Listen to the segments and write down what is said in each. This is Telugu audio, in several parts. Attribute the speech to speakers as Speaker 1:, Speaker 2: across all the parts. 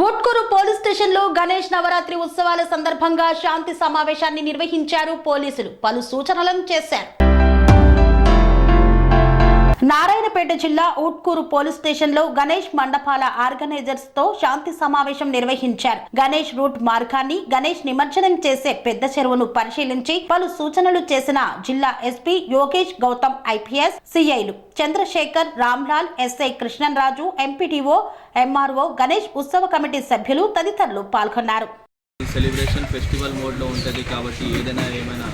Speaker 1: ఊట్కూరు పోలీస్ స్టేషన్లో గణేష్ నవరాత్రి ఉత్సవాల సందర్భంగా శాంతి సమావేశాన్ని నిర్వహించారు పోలీసులు. పలు సూచనలను చేశారు. నారాయణపేట జిల్లా ఊట్కూరు పోలీస్ స్టేషన్లో గణేష్ మండపాల ఆర్గనైజర్స్తో శాంతి సమావేశం నిర్వహించారు. గణేష్ రూట్ మార్గాన్ని గణేష్ నిమజ్జనం చేసే పెద్ద చెరువును పరిశీలించి పలు సూచనలు చేసిన జిల్లా SP Yogesh Gautam IPS సిఐలు Chandrashekar Ramlal SI Krishnamraju MPTO MRO Ganesh ఉత్సవ కమిటీ సభ్యులు తదితరులు పాల్గొన్నారు.
Speaker 2: సెలబ్రేషన్ ఫెస్టివల్ మోడ్లో ఉంటుంది కాబట్టి ఏదైనా ఏమైనా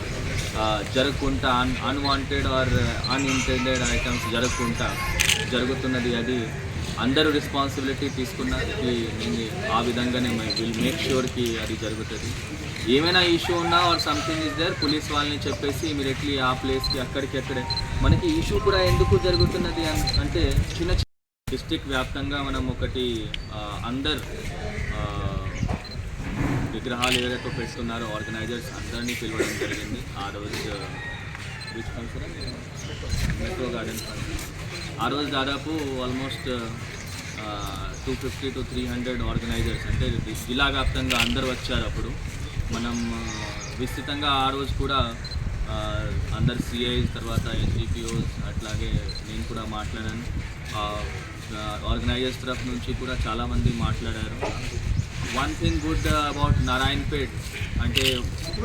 Speaker 2: జరగకుండా un unwanted or unintended items జరగకుండా జరుగుతున్నది అది అందరూ రెస్పాన్సిబిలిటీ తీసుకున్నది నేను ఆ విధంగానే విల్ మేక్ షూర్కి అది జరుగుతుంది. ఏమైనా ఇష్యూ ఉన్నా or something is there police వాళ్ళని చెప్పేసి ఇమీడియట్లీ ఆ ప్లేస్కి అక్కడికి అక్కడే మనకి ఇష్యూ కూడా ఎందుకు జరుగుతున్నది అంటే చిన్న చిన్న డిస్ట్రిక్ట్ వ్యాప్తంగా మనం ఒకటి అందరు విగ్రహాలు ఏదైతే పెట్టుకున్నారు ఆర్గనైజర్స్ అందరినీ పిలవడం జరిగింది. ఆ రోజు beach function metro garden function ఆ రోజు దాదాపు almost two fifty to three hundred organisers అంటే జిల్లా వ్యాప్తంగా అందరు వచ్చారు అప్పుడు. మనం విస్తృతంగా ఆ రోజు కూడా అందరు సిఐస్ తర్వాత ఎన్జిపిఓస్ అట్లాగే నేను కూడా మాట్లాడాను. ఆర్గనైజర్స్ తరఫు నుంచి కూడా చాలామంది మాట్లాడారు. One thing good about Narayanpet అంటే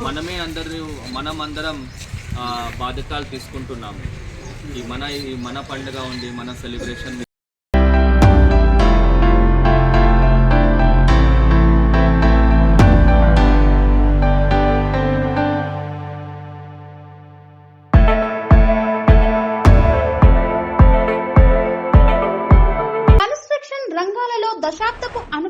Speaker 2: మనమే అందరూ మనం అందరం బాధ్యతలు తీసుకుంటున్నాము ఈ మన ఈ మన పండుగ ఉంది మన సెలబ్రేషన్
Speaker 3: కన్స్ట్రక్షన్ రంగాలలో దశాబ్దపు అను